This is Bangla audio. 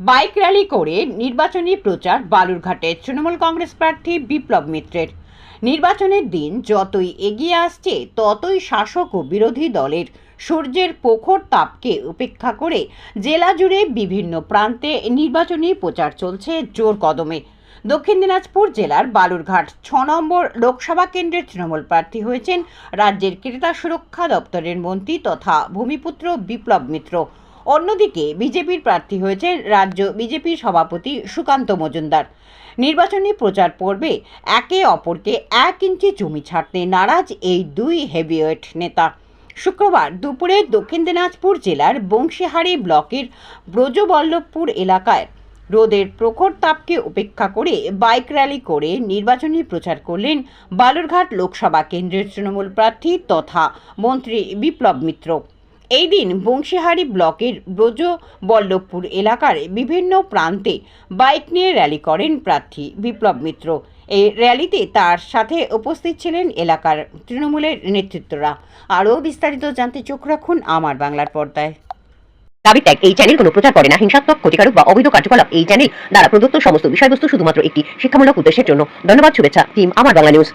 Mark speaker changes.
Speaker 1: বাইক র্যালি করে নির্বাচনী প্রচার বালুরঘাটের তৃণমূল কংগ্রেস প্রার্থী বিপ্লব মিত্রের। নির্বাচনের দিন যতই এগিয়ে আসছে, ততই শাসক ও বিরোধী দলের সূর্যের প্রখর তাপকে উপেক্ষা করে জেলা জুড়ে বিভিন্ন প্রান্তে নির্বাচনী প্রচার চলছে জোর কদমে। দক্ষিণ দিনাজপুর জেলার বালুরঘাট ছ নম্বর লোকসভা কেন্দ্রের তৃণমূল প্রার্থী হয়েছেন রাজ্যের ক্রেতা সুরক্ষা দপ্তরের মন্ত্রী তথা ভূমিপুত্র বিপ্লব মিত্র। অন্যদিকে বিজেপির প্রার্থী হয়েছেন রাজ্য বিজেপির সভাপতি সুকান্ত মজুমদার। নির্বাচনী প্রচার পর্বে একে অপরকে এক ইঞ্চি জমি ছাড়তে নারাজ এই দুই হেভিওয়েট নেতা। শুক্রবার দুপুরে দক্ষিণ দিনাজপুর জেলার বংশীহারি ব্লকের ব্রজবল্লভপুর এলাকায় রোদের প্রখর তাপকে উপেক্ষা করে বাইক র্যালি করে নির্বাচনী প্রচার করলেন বালুরঘাট লোকসভা কেন্দ্রের তৃণমূল প্রার্থী তথা মন্ত্রী বিপ্লব মিত্র। এই দিন বংশীহারি ব্লকের ব্রজবল্লভপুর এলাকার বিভিন্ন প্রান্তে বাইক নিয়ে র্যালি করেন প্রার্থী বিপ্লব মিত্র। এই র্যালিতে তার সাথে উপস্থিত ছিলেন এলাকার তৃণমূলের নেতৃত্বরা। আরও বিস্তারিত জানতে চোখ রাখুন আমার বাংলার পর্দায়।
Speaker 2: দাবি ত্যাগ, এই চ্যানেল কোনো প্রচার করে না। হিংসাত্মক, ক্ষতিকারক বা অবৈধ কার্যকলাপ, এই চ্যানেল দ্বারা প্রদত্ত সমস্ত বিষয়বস্তু শুধুমাত্র একটি শিক্ষামূলক উদ্দেশ্যের জন্য। ধন্যবাদ, শুভেচ্ছা টিম আমার বাংলা নিউজ